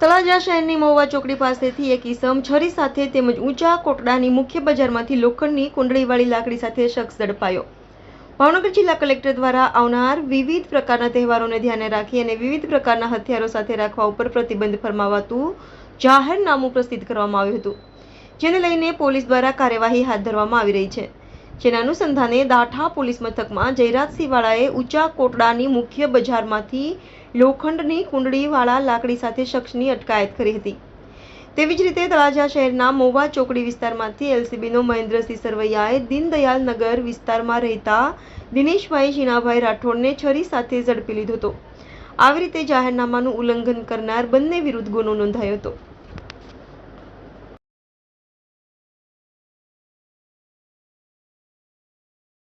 તળાજા શહેરની મહુવા ચોકડી પાસેથી એક ઈસમ છરી સાથે તેમજ ઊંચા કોટડાની મુખ્ય બજારમાંથી લોખંડની કુંડળીવાળી લાકડી સાથે શખ્સ ઝડપાયો. ભાવનગર જિલ્લા કલેક્ટર દ્વારા આવનાર વિવિધ પ્રકારના તહેવારોને ધ્યાને રાખી અને વિવિધ પ્રકારના હથિયારો સાથે રાખવા ઉપર પ્રતિબંધ ફરમાવાતું જાહેરનામું પ્રસિદ્ધ કરવામાં આવ્યું હતું, જેને લઈને પોલીસ દ્વારા કાર્યવાહી હાથ ધરવામાં આવી રહી છે. જેના અનુસંધાને દાઠા પોલીસ મથકમાં જયરાજસિંહ વાળાએ ઊંચા કોટડાની મુખ્ય બજારમાંથી લોખંડની કુંડળીવાળા લાકડી સાથે શખ્સની અટકાયત કરી હતી. તેવી જ રીતે તળાજા શહેરના મોવા ચોકડી વિસ્તારમાંથી એલસીબીનો મહેન્દ્રસિંહ સરવૈયાએ દીનદયાલ નગર વિસ્તારમાં રહેતા દિનેશભાઈ જીનાભાઈ રાઠોડને છરી સાથે ઝડપી લીધો હતો. આવી રીતે જાહેરનામાનું ઉલ્લંઘન કરનાર બંને વિરુદ્ધ ગુનો નોંધાયો હતો.